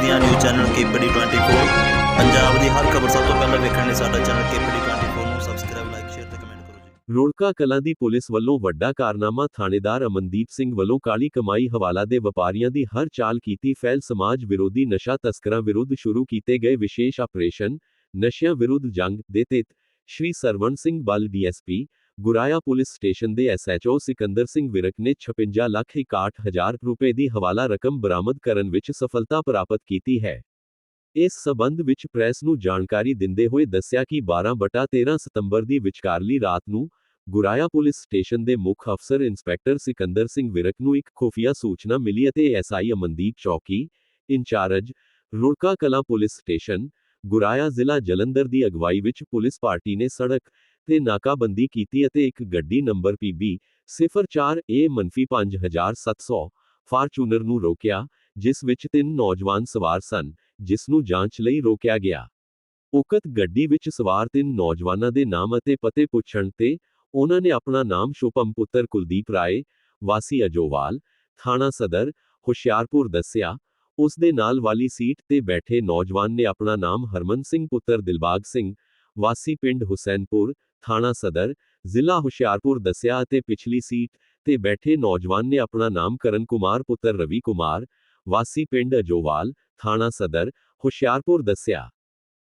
ਪੰਜਾਬ ਦੀਆਂ news channel KPD 24 Punjab ਦੀ ਹਰ ਖਬਰ ਸਭ ਤੋਂ ਪਹਿਲਾਂ ਵੇਖਣ ਲਈ ਸਾਡਾ ਚੈਨਲ ਕੇਪੀਡੀ 24 ਨੂੰ ਸਬਸਕ੍ਰਾਈਬ ਲਾਈਕ ਸ਼ੇਅਰ ਤੇ ਕਮੈਂਟ ਕਰੋ ਜੀ। ਰੁੜਕਾ ਕਲਾਂ ਦੀ ਪੁਲਿਸ ਵੱਲੋਂ ਵੱਡਾ ਕਾਰਨਾਮਾ ਥਾਣੇਦਾਰ ਅਮਨਦੀਪ ਸਿੰਘ ਵੱਲੋਂ ਕਾਲੀ ਕਮਾਈ ਹਵਾਲਾ ਦੇ ਵਪਾਰੀਆਂ ਦੀ ਹਰ ਚਾਲ ਕੀਤੀ ਫੈਲ ਸਮਾਜ ਵਿਰੋਧੀ ਨਸ਼ਾ ਤਸਕਰਾਂ ਵਿਰੁੱਧ ਸ਼ੁਰੂ ਕੀਤੇ ਗਏ ਵਿਸ਼ੇਸ਼ ਆਪਰੇਸ਼ਨ ਨਸ਼ਿਆਂ ਵਿਰੁੱਧ ਜੰਗ ਦੇ ਤਹਿਤ Shri Sarwan Singh Bal DSP Goraya police station ਦੇ ਐਸਐਚਓ ਸਿਕੰਦਰ ਸਿੰਘ ਵਿਰਕ ਨੇ 56 ਲੱਖ 61 ਰੁਪਏ ਦੀ ਹਵਾਲਾ ਰਕਮ ਬਰਾਮਦ ਕਰਨ ਵਿੱਚ ਸਫਲਤਾ ਪ੍ਰਾਪਤ ਕੀਤੀ ਹੈ। ਇਸ ਸਬੰਧ ਵਿੱਚ ਪ੍ਰੈਸ ਨੂੰ ਜਾਣਕਾਰੀ ਦਿੰਦੇ ਹੋਏ ਦੱਸਿਆ ਕਿ 12/13 ਸਤੰਬਰ ਦੀ ਵਿਚਕਾਰਲੀ ਰਾਤ ਨੂੰ ਗੁਰਾਇਆ ਪੁਲਿਸ ਸਟੇਸ਼ਨ ਦੇ ਮੁੱਖ ਅਫਸਰ ਇੰਸਪੈਕਟਰ ਸਿਕੰਦਰ ਸਿੰਘ ਵਿਰਕ ਨੂੰ ਇੱਕ ਖੁਫੀਆ ਸੂਚਨਾ ਮਿਲੀ ਅਤੇ ਐਸਆਈ ਅਮਨਦੀਪ ਚੌਕੀ, incharge Rurka Kalan police station, Goraya ਜ਼ਿਲ੍ਹਾ ਜਲੰਧਰ ਦੀ ਅਗਵਾਈ ਵਿੱਚ ਪੁਲਿਸ ਪਾਰਟੀ ਨੇ ਸੜਕ ਤੇ ਨਾਕਾਬੰਦੀ ਕੀਤੀ ਅਤੇ ਇੱਕ ਗੱਡੀ ਨੰਬਰ PB 04A-5700 ਫਾਰਚੂਨਰ ਨੂੰ ਰੋਕਿਆ, ਜਿਸ ਵਿੱਚ ਤਿੰਨ ਨੌਜਵਾਨ ਸਵਾਰ ਸਨ, ਜਿਸ ਨੂੰ ਜਾਂਚ ਲਈ ਰੋਕਿਆ ਗਿਆ। ਉਕਤ ਗੱਡੀ ਵਿੱਚ ਸਵਾਰ ਤਿੰਨ ਨੌਜਵਾਨਾਂ ਦੇ ਨਾਮ ਅਤੇ ਪਤੇ ਪੁੱਛਣ ਤੇ ਉਹਨਾਂ ਨੇ ਆਪਣਾ ਨਾਮ ਸ਼ੁਭਮ ਪੁੱਤਰ ਕੁਲਦੀਪ ਰਾਏ, ਵਾਸੀ ਅਜੋਵਾਲ, ਥਾਣਾ ਸਦਰ, ਹੁਸ਼ਿਆਰਪੁਰ ਦੱਸਿਆ। ਉਸ ਦੇ ਨਾਲ ਵਾਲੀ ਸੀਟ ਤੇ ਬੈਠੇ ਨੌਜਵਾਨ ਨੇ ਆਪਣਾ ਨਾਮ ਹਰਮਨ ਸਿੰਘ ਪੁੱਤਰ ਦਿਲਬਾਗ ਸਿੰਘ, ਵਾਸੀ ਪਿੰਡ ਹੁਸੈਨਪੁਰ ਥਾਣਾ ਸਦਰ, ਜ਼ਿਲ੍ਹਾ ਹੁਸ਼ਿਆਰਪੁਰ ਦੱਸਿਆ ਅਤੇ ਪਿਛਲੀ ਸੀਟ ਤੇ ਬੈਠੇ ਨੌਜਵਾਨ ਨੇ ਆਪਣਾ ਨਾਮ ਕਰਨ ਕੁਮਾਰ ਪੁੱਤਰ ਰਵੀ ਕੁਮਾਰ, ਵਾਸੀ ਪਿੰਡ ਅਜੋਵਾਲ, ਥਾਣਾ ਸਦਰ, ਹੁਸ਼ਿਆਰਪੁਰ ਦੱਸਿਆ।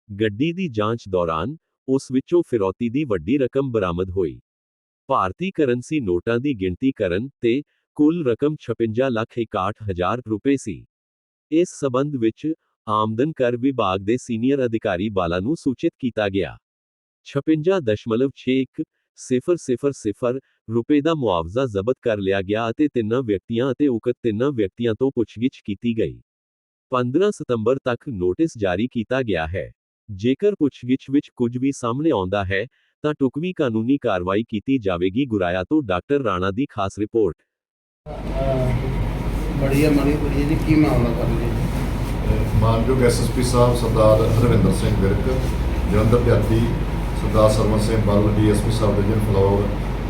ਗੱਡੀ ਦੀ ਜਾਂਚ ਦੌਰਾਨ ਉਸ ਵਿੱਚੋਂ ਫਿਰੌਤੀ ਦੀ ਵੱਡੀ ਰਕਮ ਬਰਾਮਦ ਹੋਈ। ਭਾਰਤੀ ਕਰੰਸੀ ਨੋਟਾਂ ਦੀ ਗਿਣਤੀ ਕਰਨ ਤੇ ਕੁੱਲ ਰਕਮ 56 ਲੱਖ 61 ਹਜ਼ਾਰ ਰੁਪਏ ਸੀ। ਇਸ ਸਬੰਧ ਵਿੱਚ ਆਮਦਨ ਕਰ ਵਿਭਾਗ ਦੇ ਸੀਨੀਅਰ ਅਧਿਕਾਰੀ ਬਾਲਾ ਨੂੰ ਸੂਚਿਤ ਕੀਤਾ ਗਿਆ। 56.6100 ਰੁਪਏ ਦਾ ਮੁਆਵਜ਼ਾ ਜ਼ਬਤ ਕਰ ਲਿਆ ਗਿਆ ਅਤੇ ਤਿੰਨਾਂ ਵਿਅਕਤੀਆਂ ਅਤੇ ਉਕਤ ਤਿੰਨਾਂ ਵਿਅਕਤੀਆਂ ਤੋਂ ਪੁੱਛਗਿੱਛ ਕੀਤੀ ਗਈ। 15 ਸਤੰਬਰ ਤੱਕ ਨੋਟਿਸ ਜਾਰੀ ਕੀਤਾ ਗਿਆ ਹੈ। ਜੇਕਰ ਪੁੱਛਗਿੱਛ ਵਿੱਚ ਕੁਝ ਵੀ ਸਾਹਮਣੇ ਆਉਂਦਾ ਹੈ ਤਾਂ ਟੁਕਵੀ ਕਾਨੂੰਨੀ ਕਾਰਵਾਈ ਕੀਤੀ ਜਾਵੇਗੀ ਗੁਰਾਇਆ ਤੋਂ ਡਾਕਟਰ ਰਾਣਾ ਦੀ ਖਾਸ ਰਿਪੋਰਟ। ਬੜੀਆ ਮਣੀ ਬੜੀਆ ਜੀ ਕੀ ਮਾਮਲਾ ਕਰ ਜੀ? ਮਾਨਯੋਗ ਐਸਐਸਪੀ ਸਾਹਿਬ ਸਰਦਾਰ ਹਰਵਿੰਦਰ ਸਿੰਘ ਵਿਰਕ ਜਲੰਧਰ ਦਿਹਾਤੀ ਸਰਦਾਰ ਸਰਵਨ ਸਿੰਘ ਬਲ ਡੀਐਸਪੀ ਸਾਹਿਬ ਦੇ ਜਨ ਫਲੋਰ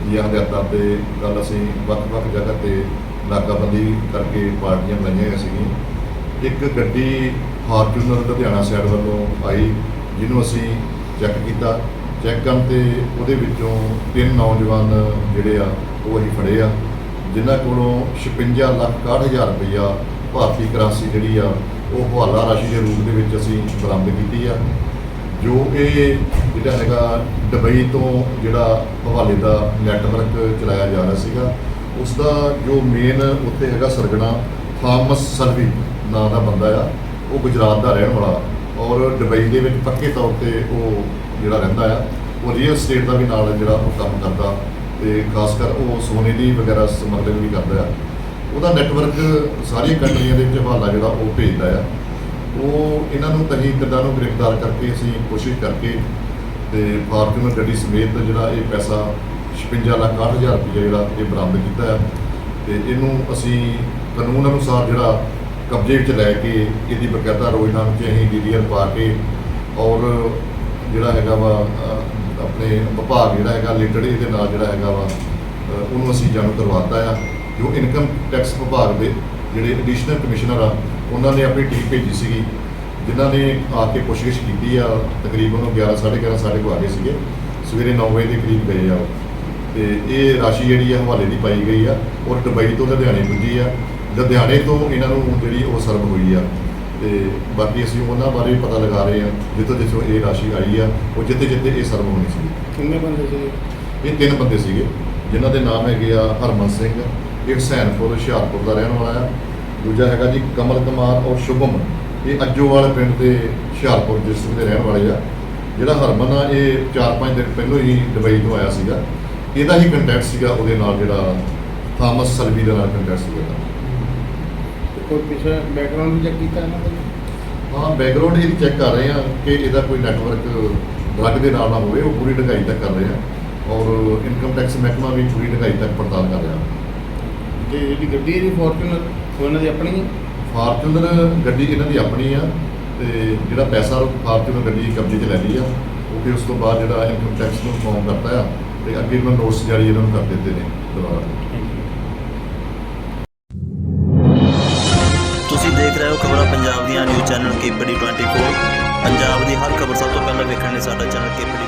ਦੀਆਂ ਹਦਾਇਤਾਂ ਤੇ ਕੱਲ ਅਸੀਂ ਵੱਖ-ਵੱਖ ਜਗ੍ਹਾ ਤੇ ਨਾਕਾਬੰਦੀ ਕਰਕੇ ਪਾਰਟੀਆਂ ਲਾਈਆਂ ਹੋਈਆਂ ਸੀਗੀਆਂ। ਇੱਕ ਗੱਡੀ ਫਾਰਚੂਨਰ ਲੁਧਿਆਣਾ ਸਾਈਡ ਵੱਲੋਂ ਆਈ, ਜਿਹਨੂੰ ਅਸੀਂ ਚੈੱਕ ਕੀਤਾ। ਚੈੱਕ ਕਰਨ ਤੇ ਉਹਦੇ ਵਿੱਚੋਂ ਤਿੰਨ ਨੌਜਵਾਨ ਜਿਹੜੇ ਆ, ਉਹ ਅਸੀਂ ਫੜੇ ਆ, ਜਿਨ੍ਹਾਂ ਕੋਲੋਂ 56 ਲੱਖ 61 ਹਜ਼ਾਰ ਰੁਪਈਆ ਭਾਰਤੀ ਕਰੰਸੀ ਜਿਹੜੀ ਆ, ਉਹ ਹਵਾਲਾ ਰਾਸ਼ੀ ਦੇ ਰੂਪ ਦੇ ਵਿੱਚ ਅਸੀਂ ਬਰਾਮਦ ਕੀਤੀ ਆ। ਜੋ ਇਹ ਜਿਹੜਾ ਹੈਗਾ ਦੁਬਈ ਤੋਂ ਜਿਹੜਾ ਹਵਾਲੇ ਦਾ ਨੈਟਵਰਕ ਚਲਾਇਆ ਜਾ ਰਿਹਾ ਸੀਗਾ ਉਸ ਦਾ ਜੋ ਮੇਨ ਉੱਥੇ ਹੈਗਾ ਸਰਗਣਾ ਫਾਰਮਸ ਸਰਵੀ ਨਾਂ ਦਾ ਬੰਦਾ ਆ, ਉਹ ਗੁਜਰਾਤ ਦਾ ਰਹਿਣ ਵਾਲਾ ਔਰ ਦੁਬਈ ਦੇ ਵਿੱਚ ਪੱਕੇ ਤੌਰ ਤੇ ਉਹ ਜਿਹੜਾ ਰਹਿੰਦਾ ਆ, ਉਹ ਰੀਅਲ ਸਟੇਟ ਦਾ ਵੀ ਨਾਲ ਜਿਹੜਾ ਉਹ ਕੰਮ ਕਰਦਾ ਤੇ ਖਾਸ ਕਰ ਉਹ ਸੋਨੇ ਦੀ ਵਗੈਰਾ ਸਮਗਲਿੰਗ ਵੀ ਕਰਦਾ ਆ। ਉਹਦਾ ਨੈਟਵਰਕ ਸਾਰੀਆਂ ਕੰਟਰੀਆਂ ਦੇ ਵਿੱਚ ਹਵਾਲਾ ਜਿਹੜਾ ਉਹ ਭੇਜਦਾ ਆ। ਉਹ ਇਹਨਾਂ ਨੂੰ ਤਹੀਂ ਕਿੱਦਾਂ ਨੂੰ ਗ੍ਰਿਫਤਾਰ ਕਰਕੇ ਅਸੀਂ ਕੋਸ਼ਿਸ਼ ਕਰਕੇ ਤੇ ਫਾਰਚੂਨਰ ਗੱਡੀ ਸਮੇਤ ਜਿਹੜਾ ਇਹ ਪੈਸਾ 56 ਲੱਖ 60 ਹਜ਼ਾਰ ਰੁਪਏ ਜਿਹੜਾ ਇਹ ਬਰਾਮਦ ਕੀਤਾ ਹੈ। ਤੇ ਇਹਨੂੰ ਅਸੀਂ ਕਾਨੂੰਨ ਅਨੁਸਾਰ ਜਿਹੜਾ ਕਬਜ਼ੇ ਵਿੱਚ ਲੈ ਕੇ ਇਹਦੀ ਬਕਾਇਦਾ ਰੋਜ਼ਨਾਮੇ 'ਚ ਅਸੀਂ ਡੀਡੀਆਰ ਪਾ ਕੇ ਔਰ ਜਿਹੜਾ ਹੈਗਾ ਵਾ ਆਪਣੇ ਵਿਭਾਗ ਜਿਹੜਾ ਹੈਗਾ ਲਿਟਡ ਇਹਦੇ ਨਾਲ ਜਿਹੜਾ ਹੈਗਾ ਵਾ ਉਹਨੂੰ ਅਸੀਂ ਜਾਣੂ ਕਰਵਾਤਾ ਆ। ਜੋ ਇਨਕਮ ਟੈਕਸ ਵਿਭਾਗ ਦੇ ਜਿਹੜੇ ਐਡੀਸ਼ਨਲ ਕਮਿਸ਼ਨਰ ਆ, ਉਹਨਾਂ ਨੇ ਆਪਣੀ ਟੀਮ ਭੇਜੀ ਸੀਗੀ। ਜਿਨ੍ਹਾਂ ਨੇ ਆ ਕੇ ਪੁੱਛਗਿੱਛ ਕੀਤੀ ਆ ਤਕਰੀਬਨ ਉਹ 11 11:30 ਸਾਡੇ ਕੋਲ ਆ ਗਏ ਸੀਗੇ। ਸਵੇਰੇ 9 ਵਜੇ ਦੇ ਕਰੀਬ ਗਏ ਆ। ਤੇ ਇਹ ਰਾਸ਼ੀ ਜਿਹੜੀ ਆ ਹਵਾਲੇ ਦੀ ਪਾਈ ਗਈ ਆ। ਔਰ ਦੁਬਈ ਤੋਂ ਲੁਧਿਆਣੇ ਪੁੱਜੀ ਆ। ਲੁਧਿਆਣੇ ਤੋਂ ਇਹਨਾਂ ਨੂੰ ਜਿਹੜੀ ਉਹ ਸਰਵ ਹੋਈ ਆ। ਤੇ ਬਾਕੀ ਅਸੀਂ ਉਹਨਾਂ ਬਾਰੇ ਵੀ ਪਤਾ ਲਗਾ ਰਹੇ ਆ ਜਿੱਥੋਂ ਜਿੱਥੋਂ ਇਹ ਰਾਸ਼ੀ ਆਈ ਆ ਉਹ ਜਿੱਥੇ ਜਿੱਥੇ ਇਹ ਸਰਵ ਹੋਣੀ ਸੀ। ਕਿੰਨੇ ਬੰਦੇ ਸੀ ਇਹ ਤਿੰਨ ਬੰਦੇ ਸੀਗੇ ਜਿਨ੍ਹਾਂ ਦੇ ਨਾਮ ਹੈਗੇ ਆ ਹਰਮਨ ਸਿੰਘ ਇੱਕ ਹਸੈਨਪੁਰ ਹੁਸ਼ਿਆਰਪੁਰ ਦਾ ਰਹਿਣ ਵਾਲਾ ਆ। ਦੂਜਾ ਹੈਗਾ ਜੀ ਕਮਲ ਕੁਮਾਰ ਔਰ ਸ਼ੁਭਮ। ਇਹ ਅੱਜੋਵਾਲ ਪਿੰਡ ਦੇ ਹੁਸ਼ਿਆਰਪੁਰ ਡਿਸਟ੍ਰਿਕਟ ਦੇ ਰਹਿਣ ਵਾਲੇ ਆ। ਜਿਹੜਾ ਹਰਮਨ ਆ ਇਹ 4-5 ਦਿਨ ਪਹਿਲਾਂ ਹੀ ਦੁਬਈ ਤੋਂ ਆਇਆ ਸੀਗਾ। ਇਹਦਾ ਹੀ ਕੰਟੈਕਟ ਸੀਗਾ ਉਹਦੇ ਨਾਲ ਜਿਹੜਾ ਥਾਮਸ ਸਲਵੀ ਦੇ ਨਾਲ ਕੰਟੈਕਟ ਸੀਗਾ ਇਹਦਾ। ਕੋਈ ਪਿਛੇ ਬੈਕਗ੍ਰਾਉਂਡ ਵੀ ਚੈੱਕ ਕੀਤਾ ਇਹਨਾਂ ਦਾ ਹਾਂ ਬੈਕਗ੍ਰਾਉਂਡ ਇਹਦੀ ਚੈੱਕ ਕਰ ਰਹੇ ਆ ਕਿ ਇਹਦਾ ਕੋਈ ਨੈਟਵਰਕ ਡਰੱਗ ਦੇ ਨਾਲ ਨਾ ਹੋਵੇ ਉਹ ਪੂਰੀ ਢਗਾਈ ਤੱਕ ਕਰ ਰਹੇ ਆ। ਔਰ ਇਨਕਮ ਟੈਕਸ ਮਹਿਕਮਾ ਵੀ ਪੂਰੀ ਢਗਾਈ ਤੱਕ ਪੜਤਾਲ ਕਰ ਰਿਹਾ। ਤੇ ਜਿਹੜੀ ਗੱਡੀ ਦੀ ਫੋਰਚੂਨਰ ਉਹ ਇਹਨਾਂ ਦੀ ਆਪਣੀ? ਫਾਰਚੂਨਰ ਗੱਡੀ ਇਹਨਾਂ ਦੀ ਆਪਣੀ ਆ ਤੇ ਜਿਹੜਾ ਪੈਸਾ ਫਾਰਚੂਨਰ ਗੱਡੀ ਕਬਜ਼ੇ 'ਚ ਲੈ ਲਈ ਆ, ਉਹ ਫਿਰ ਉਸ ਤੋਂ ਬਾਅਦ ਜਿਹੜਾ ਇਨਕਮ ਟੈਕਸ ਨੂੰ ਫਾਰਮ ਕਰਤਾ ਆ ਤੇ ਅੱਗੇ ਇਹਨਾਂ ਨੋਟਿਸ ਜਾਰੀ ਇਹਨਾਂ ਨੂੰ ਕਰ ਦਿੱਤੇ ਨੇ ਦੁਬਾਰਾ। ਤੁਸੀਂ ਦੇਖ ਦੇਖ ਰਹੇ ਹੋ ਖਬਰਾਂ ਪੰਜਾਬ ਦੀਆਂ, ਨਿਊਜ਼ ਚੈਨਲ ਕੇਪੀਡੀ 24 ਪੰਜਾਬ ਦੀ ਹਰ ਖਬਰ ਸਭ ਤੋਂ ਪਹਿਲਾਂ ਵੇਖਣ ਲਈ ਸਾਡਾ ਚੈਨਲ ਕੇਪੀਡੀ